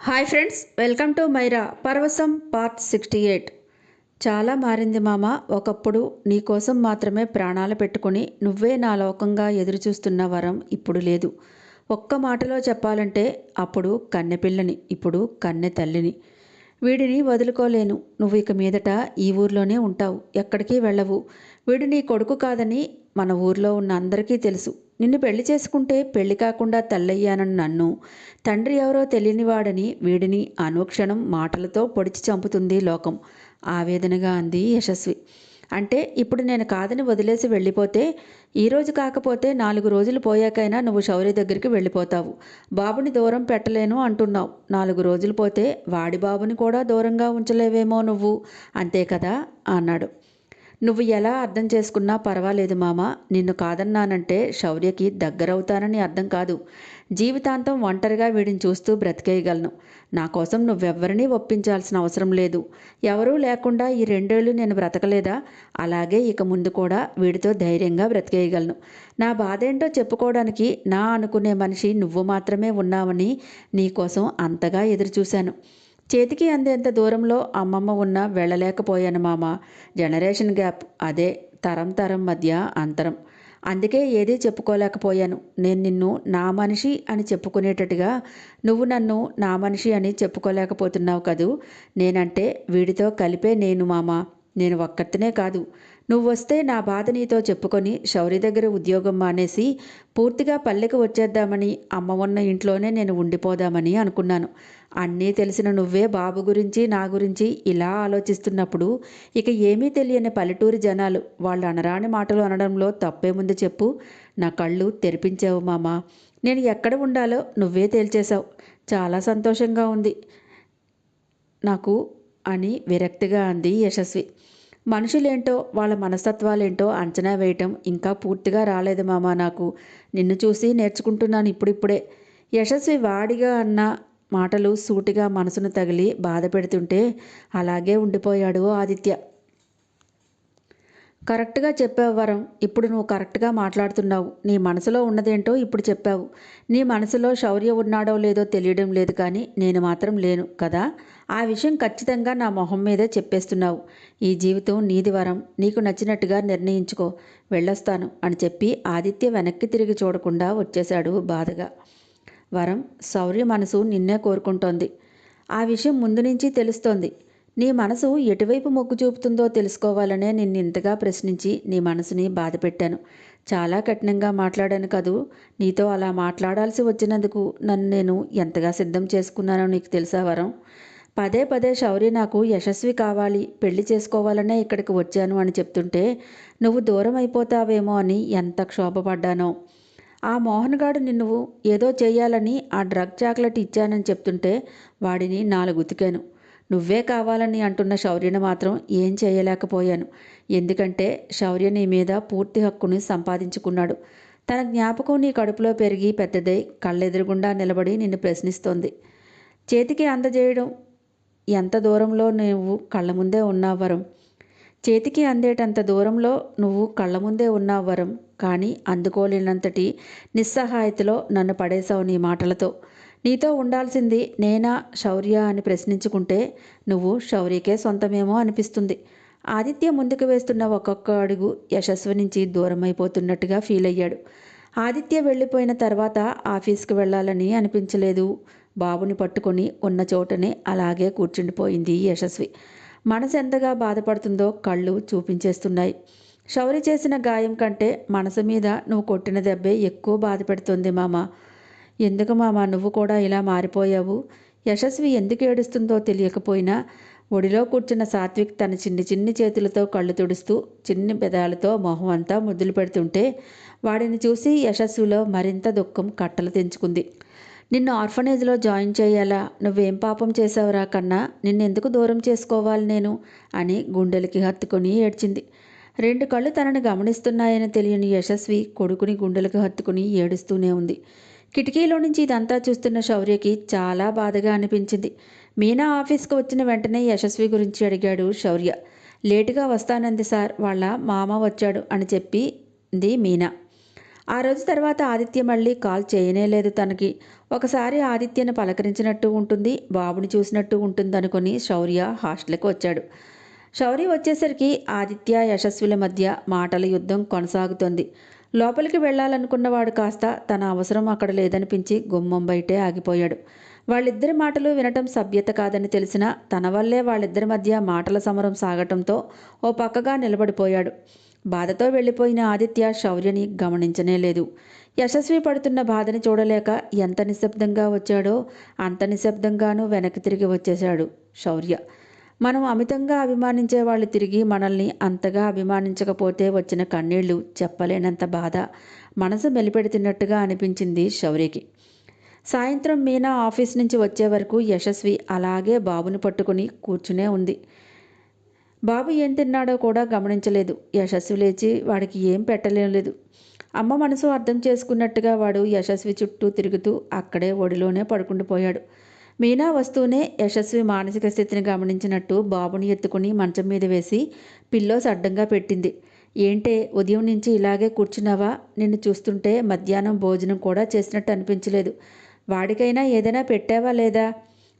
Hi friends welcome to మైరా పరవశం part sixty eight. చాలా మారింది మామ ఒకప్పుడు నీ కోసం మాత్రమే ప్రాణాలు పెట్టుకుని నువ్వే నా లోకంగా ఎదురుచూస్తున్న వరం ఇప్పుడు లేదు. ఒక్క మాటలో చెప్పాలంటే అప్పుడు కన్నె పిల్లని ఇప్పుడు కన్నె తల్లిని. వీడిని వదులుకోలేను. నువ్వు ఇక మీదట ఈ ఊర్లోనే ఉంటావు. ఎక్కడికి వెళ్ళవు. వీడు నీ కొడుకు కాదని మన ఊర్లో ఉన్న అందరికీ తెలుసు. నిన్ను పెళ్ళి చేసుకుంటే పెళ్ళి కాకుండా తల్లయ్యానని నన్ను. తండ్రి ఎవరో తెలియనివాడని వీడిని అనుక్షణం మాటలతో పొడిచి చంపుతుంది లోకం. ఆవేదనగా అంది యశస్వి. అంటే ఇప్పుడు నేను కాదని వదిలేసి వెళ్ళిపోతే ఈరోజు కాకపోతే నాలుగు రోజులు పోయాకైనా నువ్వు శౌర్య దగ్గరికి వెళ్ళిపోతావు. బాబుని దూరం పెట్టలేను అంటున్నావు. నాలుగు రోజులు పోతే వాడి బాబుని కూడా దూరంగా ఉంచలేవేమో నువ్వు. అంతే కదా? అన్నాడు. నువ్వు ఎలా అర్థం చేసుకున్నా పర్వాలేదు మామ. నిన్ను కాదన్నానంటే శౌర్యకి దగ్గరవుతానని అర్థం కాదు. జీవితాంతం ఒంటరిగా వీడిని చూస్తూ బ్రతికేయగలను. నా కోసం నువ్వెవ్వరినీ ఒప్పించాల్సిన అవసరం లేదు. ఎవరూ లేకుండా ఈ రెండేళ్ళు నేను బ్రతకలేదా? అలాగే ఇక ముందు కూడా వీడితో ధైర్యంగా బ్రతికేయగలను. నా బాధ ఏంటో చెప్పుకోవడానికి నా అనుకునే మనిషి నువ్వు మాత్రమే ఉన్నావని నీకోసం అంతగా ఎదురుచూశాను. చేతికి అందేంత దూరంలో అమ్మమ్మ ఉన్నా వెళ్ళలేకపోయాను మామ. Generation gap. అదే తరం తరం మధ్య అంతరం. అందుకే ఏదీ చెప్పుకోలేకపోయాను. నేను నిన్ను నా మనిషి అని చెప్పుకునేటట్టుగా నువ్వు నన్ను నా మనిషి అని చెప్పుకోలేకపోతున్నావు కదూ? నేనంటే వీడితో కలిపే నేను మామ. నేను ఒక్కరితనే కాదు. నువ్వు వస్తే నా బాధ నీతో చెప్పుకొని శౌరి దగ్గర ఉద్యోగం మానేసి పూర్తిగా పల్లెకి వచ్చేద్దామని అమ్మ ఉన్న ఇంట్లోనే నేను ఉండిపోదామని అనుకున్నాను. అన్నీ తెలిసిన నువ్వే బాబు గురించి నా గురించి ఇలా ఆలోచిస్తున్నప్పుడు ఇక ఏమీ తెలియని పల్లెటూరి జనాలు వాళ్ళు అనరాని మాటలు అనడంలో తప్పేముంది చెప్పు. నా కళ్ళు తెరిపించావు మామ. నేను ఎక్కడ ఉండాలో నువ్వే తేల్చేశావు. చాలా సంతోషంగా ఉంది. నాకు అని విరక్తిగా అంది యశస్వి. మనుషులేంటో వాళ్ళ మనస్తత్వాలేంటో అంచనా వేయటం ఇంకా పూర్తిగా రాలేదు మామ నాకు. నిన్ను చూసి నేర్చుకుంటున్నాను ఇప్పుడిప్పుడే. యశస్వి వాడిగా అన్న మాటలు సూటిగా మనసును తగిలి బాధ పెడుతుంటే అలాగే ఉండిపోయాడు ఆదిత్య. కరెక్ట్గా చెప్పావు వరం. ఇప్పుడు నువ్వు కరెక్ట్గా మాట్లాడుతున్నావు. నీ మనసులో ఉన్నదేంటో ఇప్పుడు చెప్పావు. నీ మనసులో శౌర్య ఉన్నాడో లేదో తెలియడం లేదు కానీ నేను మాత్రం లేను కదా? ఆ విషయం ఖచ్చితంగా నా మొహం మీదే చెప్పేస్తున్నావు. ఈ జీవితం నీది వరం. నీకు నచ్చినట్టుగా నిర్ణయించుకో. వెళ్ళొస్తాను అని చెప్పి ఆదిత్య వెనక్కి తిరిగి చూడకుండా వచ్చేశాడు బాధగా. వరం శౌర్య మనసు నిన్నే కోరుకుంటోంది. ఆ విషయం ముందు నుంచి తెలుస్తోంది. నీ మనసు ఎటువైపు మొగ్గు చూపుతుందో తెలుసుకోవాలనే నిన్ను ఇంతగా ప్రశ్నించి నీ మనసుని బాధ పెట్టాను. చాలా కఠినంగా మాట్లాడాను కదూ. నీతో అలా మాట్లాడాల్సి వచ్చినందుకు నన్ను నేను ఎంతగా సిద్ధం చేసుకున్నానో నీకు తెలుసా వరం? పదే పదే శౌర్య నాకు యశస్వి కావాలి పెళ్ళి చేసుకోవాలనే ఇక్కడికి వచ్చాను అని చెప్తుంటే నువ్వు దూరం అయిపోతావేమో అని ఎంత క్షోభపడ్డానో. ఆ మోహన్ గాడు నిన్ను ఏదో చేయాలని ఆ డ్రగ్ చాక్లెట్ ఇచ్చానని చెప్తుంటే వాడిని నాలుగుతికాను నువ్వే కావాలని అంటున్న శౌర్యను మాత్రం ఏం చేయలేకపోయాను. ఎందుకంటే శౌర్య నీ మీద పూర్తి హక్కుని సంపాదించుకున్నాడు. తన జ్ఞాపకం నీ కడుపులో పెరిగి పెద్దదై కళ్ళెదురుగుండా నిలబడి నిన్ను ప్రశ్నిస్తోంది. చేతికి అందజేయడం ఎంత దూరంలో నువ్వు కళ్ళ ముందే ఉన్నావరం చేతికి అందేటంత దూరంలో నువ్వు కళ్ళ ముందే ఉన్నావరం కానీ అందుకోలేనంతటి నిస్సహాయతలో నన్ను పడేశావు నీ మాటలతో. నీతో ఉండాల్సింది నేనా శౌర్య అని ప్రశ్నించుకుంటే నువ్వు శౌర్యకే సొంతమేమో అనిపిస్తుంది. ఆదిత్య ముందుకు వేస్తున్న ఒక్కొక్క అడుగు యశస్వి నుంచి దూరమైపోతున్నట్టుగా ఫీల్ అయ్యాడు ఆదిత్య వెళ్ళిపోయిన తర్వాత ఆఫీస్కి వెళ్ళాలని అనిపించలేదు. బాబుని పట్టుకొని ఉన్న చోటనే అలాగే కూర్చుండిపోయింది యశస్వి. మనసు ఎంతగా బాధపడుతుందో కళ్ళు చూపించేస్తున్నాయి. శౌరి చేసిన గాయం కంటే మనసు మీద నువ్వు కొట్టిన దెబ్బే ఎక్కువ బాధ పెడుతుంది మామ. ఎందుకు మామ నువ్వు కూడా ఇలా మారిపోయావు? యశస్వి ఎందుకు ఏడుస్తుందో తెలియకపోయినా ఒడిలో కూర్చున్న సాత్విక్ తన చిన్ని చిన్ని చేతులతో కళ్ళు తుడుస్తూ చిన్ని పెదాలతో మొహం అంతా ముద్దులు పెడుతుంటే వాడిని చూసి యశస్విలో మరింత దుఃఖం కట్టలు తెంచుకుంది. నిన్ను ఆర్ఫనేజ్లో జాయిన్ చేయాలా? నువ్వేం పాపం చేసావురా కన్నా? నిన్నెందుకు దూరం చేసుకోవాలి నేను? అని గుండెలకి హత్తుకొని ఏడ్చింది. రెండు కళ్ళు తనని గమనిస్తున్నాయని తెలియని యశస్వి కొడుకుని గుండెలకు హత్తుకుని ఏడుస్తూనే ఉంది. కిటికీలో నుంచి ఇదంతా చూస్తున్న శౌర్యకి చాలా బాధగా అనిపించింది. మీనా ఆఫీస్కి వచ్చిన వెంటనే యశస్వి గురించి అడిగాడు శౌర్య. లేటుగా వస్తానంది సార్ వాళ్ళ మామ వచ్చాడు అని చెప్పింది మీనా. ఆ రోజు తర్వాత ఆదిత్య మళ్ళీ కాల్ చేయనే లేదు తనకి. ఒకసారి ఆదిత్యను పలకరించినట్టు ఉంటుంది బాబుని చూసినట్టు ఉంటుంది అనుకుని శౌర్య హాస్టల్కి వచ్చాడు. శౌర్య వచ్చేసరికి ఆదిత్య యశస్విల మధ్య మాటల యుద్ధం కొనసాగుతోంది. లోపలికి వెళ్ళాలనుకున్నవాడు కాస్త తన అవసరం అక్కడ లేదనిపించి గుమ్మం బయటే ఆగిపోయాడు. వాళ్ళిద్దరి మాటలు వినటం సభ్యత కాదని తెలిసినా తన వల్లే వాళ్ళిద్దరి మధ్య మాటల సమరం సాగటంతో ఓ పక్కగా నిలబడిపోయాడు. బాధతో వెళ్ళిపోయిన ఆదిత్య శౌర్యని గమనించనే లేదు. యశస్వి పడుతున్న బాధని చూడలేక ఎంత నిశ్శబ్దంగా వచ్చాడో అంత నిశ్శబ్దంగానూ వెనక్కి తిరిగి వచ్చేశాడు శౌర్య. మనం అమితంగా అభిమానించే వాళ్ళు తిరిగి మనల్ని అంతగా అభిమానించకపోతే వచ్చిన కన్నీళ్ళు చెప్పలేనంత బాధ మనసు మెలిపెడుతున్నట్టుగా అనిపించింది శౌర్యకి. సాయంత్రం మీనా ఆఫీస్ నుంచి వచ్చే వరకు యశస్వి అలాగే బాబుని పట్టుకుని కూర్చునే ఉంది. బాబు ఏం తిన్నాడో కూడా గమనించలేదు. యశస్వి లేచి వాడికి ఏం పెట్టలేదు అమ్మ మనసు అర్థం చేసుకున్నట్టుగా వాడు యశస్వి చుట్టూ తిరుగుతూ అక్కడే ఒడిలోనే పడుకుండిపోయాడు. మీనా వస్తూనే యశస్వి మానసిక స్థితిని గమనించినట్టు బాబుని ఎత్తుకుని మంచం మీద వేసి పిల్లోస్ అడ్డంగా పెట్టింది. ఏంటే ఉదయం నుంచి ఇలాగే కూర్చున్నావా? నిన్ను చూస్తుంటే మధ్యాహ్నం భోజనం కూడా చేసినట్టు అనిపించలేదు. వాడికైనా ఏదైనా పెట్టావా లేదా?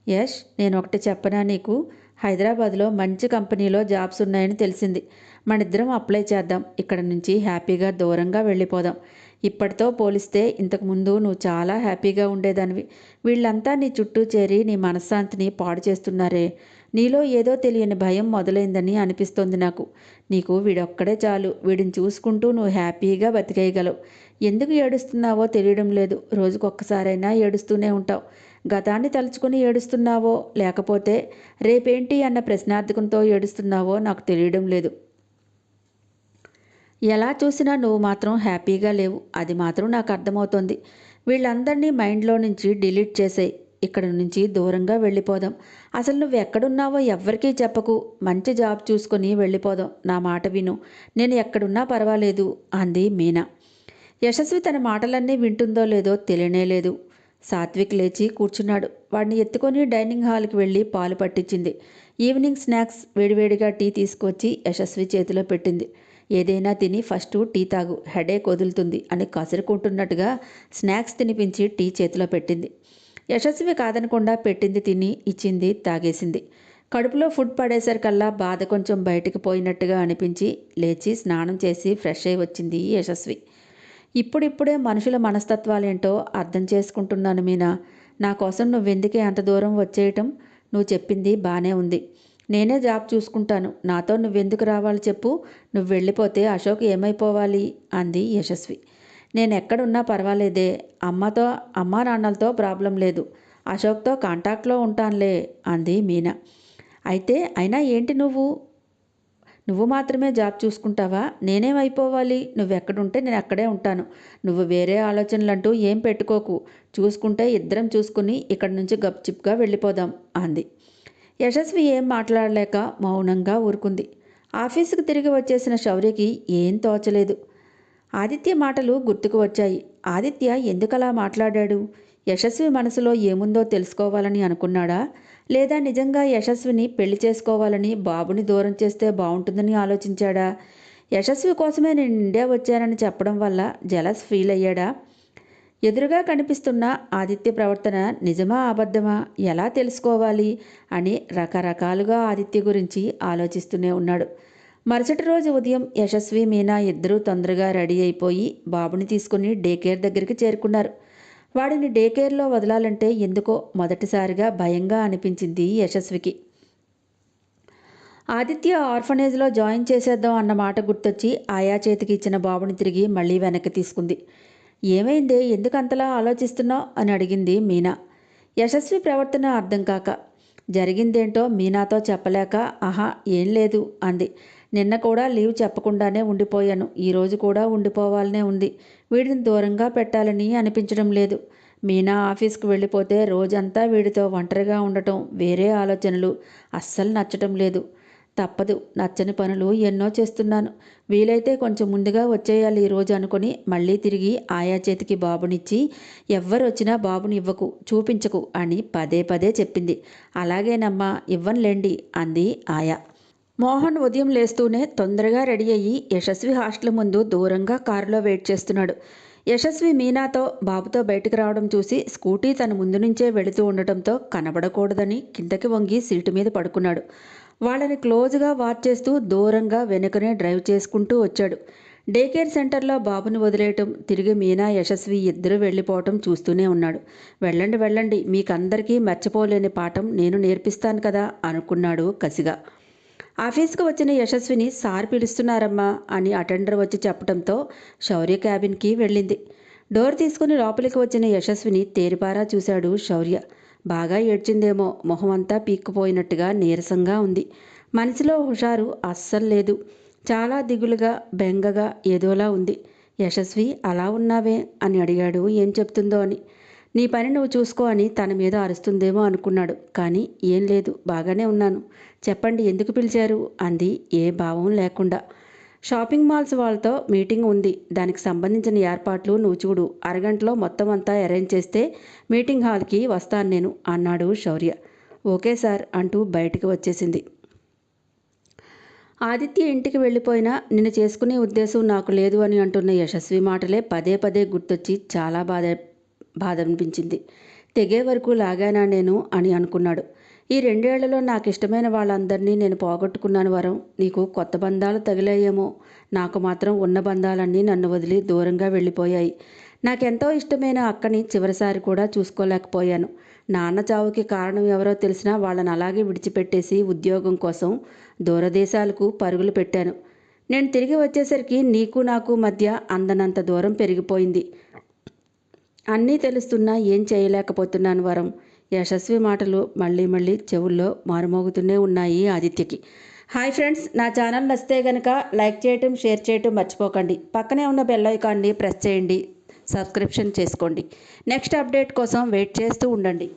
యష్ నేను ఒకటి చెప్పనా నీకు? హైదరాబాద్లో మంచి కంపెనీలో జాబ్స్ ఉన్నాయని తెలిసింది. మనిద్దరం అప్లై చేద్దాం. ఇక్కడ నుంచి హ్యాపీగా దూరంగా వెళ్ళిపోదాం. ఇప్పటితో పోలిస్తే ఇంతకుముందు నువ్వు చాలా హ్యాపీగా ఉండేదానివి. వీళ్ళంతా నీ చుట్టూ చేరి నీ మనశ్శాంతిని పాడు చేస్తున్నారే. నీలో ఏదో తెలియని భయం మొదలైందని అనిపిస్తోంది నాకు. నీకు వీడొక్కడే చాలు. వీడిని చూసుకుంటూ నువ్వు హ్యాపీగా బతికేయగలవు. ఎందుకు ఏడుస్తున్నావో తెలియడం లేదు. రోజుకొక్కసారైనా ఏడుస్తూనే ఉంటావు. గతాన్ని తలుచుకుని ఏడుస్తున్నావో లేకపోతే రేపేంటి అన్న ప్రశ్నార్థకంతో ఏడుస్తున్నావో నాకు తెలియడం లేదు. ఎలా చూసినా నువ్వు మాత్రం హ్యాపీగా లేవు. అది మాత్రం నాకు అర్థమవుతోంది. వీళ్ళందరినీ మైండ్లో నుంచి డిలీట్ చేసేయి. ఇక్కడ నుంచి దూరంగా వెళ్ళిపోదాం. అసలు నువ్వు ఎక్కడున్నావో ఎవ్వరికీ చెప్పకు. మంచి జాబ్ చూసుకొని వెళ్ళిపోదాం. నా మాట విను. నేను ఎక్కడున్నా పర్వాలేదు అంది మీనా. యశస్వి తన మాటలన్నీ వింటుందో లేదో తెలియనే లేదు. సాత్విక్ లేచి కూర్చున్నాడు. వాడిని ఎత్తుకొని డైనింగ్ హాల్కి వెళ్ళి పాలు పట్టించింది. ఈవినింగ్ స్నాక్స్ వేడివేడిగా టీ తీసుకొచ్చి యశస్వి చేతిలో పెట్టింది. ఏదైనా తిని ఫస్ట్ టీ తాగు హెడేక్ వదులుతుంది అని కసురుకుంటున్నట్టుగా స్నాక్స్ తినిపించి టీ చేతిలో పెట్టింది. యశస్వి కాదనకుండా పెట్టింది తిని ఇచ్చింది తాగేసింది. కడుపులో ఫుడ్ పడేసరికల్లా బాధ కొంచెం బయటికి పోయినట్టుగా అనిపించి లేచి స్నానం చేసి ఫ్రెష్ అయి వచ్చింది యశస్వి. ఇప్పుడిప్పుడే మనుషుల మనస్తత్వాలేంటో అర్థం చేసుకుంటున్నాను మీనా. నా కోసం నువ్వెందుకే అంత దూరం వచ్చేయటం? నువ్వు చెప్పింది బాగానే ఉంది. నేనే జాబ్ చూసుకుంటాను. నాతో నువ్వెందుకు రావాలి చెప్పు. నువ్వు వెళ్ళిపోతే అశోక్ ఏమైపోవాలి? అంది యశస్వి. నేను ఎక్కడున్నా పర్వాలేదే. అమ్మతో అమ్మా నాన్నలతో ప్రాబ్లం లేదు. అశోక్తో కాంటాక్ట్లో ఉంటానులే అంది మీనా. అయితే అయినా ఏంటి నువ్వు? నువ్వు మాత్రమే జాబ్ చూసుకుంటావా? నేనేమైపోవాలి? నువ్వెక్కడుంటే నేను అక్కడే ఉంటాను. నువ్వు వేరే ఆలోచనలంటూ ఏం పెట్టుకోకు. చూసుకుంటే ఇద్దరం చూసుకుని ఇక్కడి నుంచి గప్చిప్గా వెళ్ళిపోదాం అంది. యశస్వి ఏం మాట్లాడలేక మౌనంగా ఊరుకుంది. ఆఫీసుకు తిరిగి వచ్చేసిన శౌర్యకి ఏం తోచలేదు. ఆదిత్య మాటలు గుర్తుకు వచ్చాయి. ఆదిత్య ఎందుకలా మాట్లాడాడు? యశస్వి మనసులో ఏముందో తెలుసుకోవాలని అనుకున్నాడా? లేదా నిజంగా యశస్విని పెళ్ళి చేసుకోవాలని బాబుని దూరం చేస్తే బాగుంటుందని ఆలోచించాడా? యశస్వి కోసమే నేను ఇండియా వచ్చానని చెప్పడం వల్ల జలస్ ఫీల్ అయ్యాడా? ఎదురుగా కనిపిస్తున్న ఆదిత్య ప్రవర్తన నిజమా అబద్ధమా ఎలా తెలుసుకోవాలి అని రకరకాలుగా ఆదిత్య గురించి ఆలోచిస్తూనే ఉన్నాడు. మరుసటి రోజు ఉదయం యశస్వి మీనా ఇద్దరూ తొందరగా రెడీ అయిపోయి బాబుని తీసుకుని డే కేర్ దగ్గరికి చేరుకున్నారు. వాడిని డే కేర్లో వదలాలంటే ఎందుకో మొదటిసారిగా భయంగా అనిపించింది యశస్వికి. ఆదిత్య ఆర్ఫనేజ్లో జాయిన్ చేసేద్దాం అన్న మాట గుర్తొచ్చి ఆయా చేతికి ఇచ్చిన బాబుని తిరిగి మళ్ళీ వెనక్కి తీసుకుంది. ఏమైంది? ఎందుకు అంతలా ఆలోచిస్తున్నావు అని అడిగింది మీనా. యశస్వి ప్రవర్తన అర్థం కాక జరిగిందేంటో మీనాతో చెప్పలేక ఆహా ఏం లేదు అంది. నిన్న కూడా లీవ్ చెప్పకుండానే ఉండిపోయాను. ఈరోజు కూడా ఉండిపోవాలనే ఉంది. వీడిని దూరంగా పెట్టాలని అనిపించడం లేదు. మీనా ఆఫీస్కి వెళ్ళిపోతే రోజంతా వీడితో ఒంటరిగా ఉండటం వేరే ఆలోచనలు. అస్సలు నచ్చటం లేదు. తప్పదు. నచ్చని పనులు ఎన్నో చేస్తున్నాను. వీలైతే కొంచెం ముందుగా వచ్చేయాలి ఈరోజు అనుకుని మళ్ళీ తిరిగి ఆయా చేతికి బాబునిచ్చి ఎవ్వరు వచ్చినా బాబుని ఇవ్వకు చూపించకు అని పదే పదే చెప్పింది. అలాగేనమ్మా ఇవ్వనులేండి అంది ఆయా. మోహన్ ఉదయం లేస్తూనే తొందరగా రెడీ అయ్యి యశస్వి హాస్టల్ ముందు దూరంగా కారులో వెయిట్ చేస్తున్నాడు. యశస్వి మీనాతో బాబుతో బయటకు రావడం చూసి స్కూటీ తన ముందు నుంచే వెళుతూ ఉండటంతో కనబడకూడదని కిందకి వంగి సీటు మీద పడుకున్నాడు. వాళ్ళని క్లోజ్గా వాచ్ చేస్తూ దూరంగా వెనుకనే డ్రైవ్ చేసుకుంటూ వచ్చాడు. డే కేర్ సెంటర్లో బాబుని వదిలేయటం తిరిగి మీనా యశస్వి ఇద్దరు వెళ్ళిపోవటం చూస్తూనే ఉన్నాడు. వెళ్ళండి వెళ్ళండి మీకందరికీ మర్చిపోలేని పాఠం నేను నేర్పిస్తాను కదా అనుకున్నాడు కసిగా. ఆఫీస్కి వచ్చిన యశస్విని సార్ పిలుస్తున్నారమ్మా అని అటెండర్ వచ్చి చెప్పడంతో శౌర్య క్యాబిన్కి వెళ్ళింది. డోర్ తీసుకుని లోపలికి వచ్చిన యశస్విని తేరిపారా చూశాడు శౌర్య. బాగా ఏడ్చిందేమో. మొహమంతా పీక్కుపోయినట్టుగా నీరసంగా ఉంది. మనసులో హుషారు అస్సలు లేదు. చాలా దిగులుగా బెంగగా ఏదోలా ఉంది. యశస్వి అలా ఉన్నావే అని అడిగాడు. ఏం చెప్తుందో అని. నీ పని నువ్వు చూసుకో అని తన మీద అరుస్తుందేమో అనుకున్నాడు. కానీ ఏం లేదు బాగానే ఉన్నాను. చెప్పండి ఎందుకు పిలిచారు? అంది. ఏ భావం లేకుండా. షాపింగ్ మాల్స్ వాళ్ళతో మీటింగ్ ఉంది. దానికి సంబంధించిన ఏర్పాట్లు నువ్వు చూడు. అరగంటలో మొత్తం అంతా అరేంజ్ చేస్తే మీటింగ్ హాల్కి వస్తాను నేను అన్నాడు శౌర్య. ఓకే సార్ అంటూ బయటికి వచ్చేసింది. ఆదిత్య ఇంటికి వెళ్ళిపోయినా నిన్ను చేసుకునే ఉద్దేశం నాకు లేదు అని అంటున్న యశస్వి మాటలే పదే పదే గుర్తొచ్చి చాలా బాధ బాధ అనిపించింది. తెగే వరకు లాగానా నేను అని అనుకున్నాడు. ఈ రెండేళ్ళలో నాకు ఇష్టమైన వాళ్ళందరినీ నేను పోగొట్టుకున్నాను వరం. నీకు కొత్త బంధాలు తగిలాయేమో. నాకు మాత్రం ఉన్న బంధాలన్నీ నన్ను వదిలి దూరంగా వెళ్ళిపోయాయి. నాకెంతో ఇష్టమైన అక్కని చివరిసారి కూడా చూసుకోలేకపోయాను. నాన్న చావుకి కారణం ఎవరో తెలిసినా వాళ్ళని అలాగే విడిచిపెట్టేసి ఉద్యోగం కోసం దూరదేశాలకు పరుగులు పెట్టాను. నేను తిరిగి వచ్చేసరికి నీకు నాకు మధ్య అందనంత దూరం పెరిగిపోయింది. అన్నీ తెలుస్తున్నా ఏం చేయలేకపోతున్నాను వరం. యశస్వి మాటలు మళ్ళీ మళ్ళీ చెవుల్లో మారుమోగుతూనే ఉన్నాయి ఆదిత్యకి. హాయ్ ఫ్రెండ్స్ నా ఛానల్ నచ్చితే కనుక లైక్ చేయటం షేర్ చేయటం మర్చిపోకండి. పక్కనే ఉన్న బెల్ ఐకాన్ని ప్రెస్ చేయండి. సబ్స్క్రిప్షన్ చేసుకోండి. నెక్స్ట్ అప్డేట్ కోసం వెయిట్ చేస్తూ ఉండండి.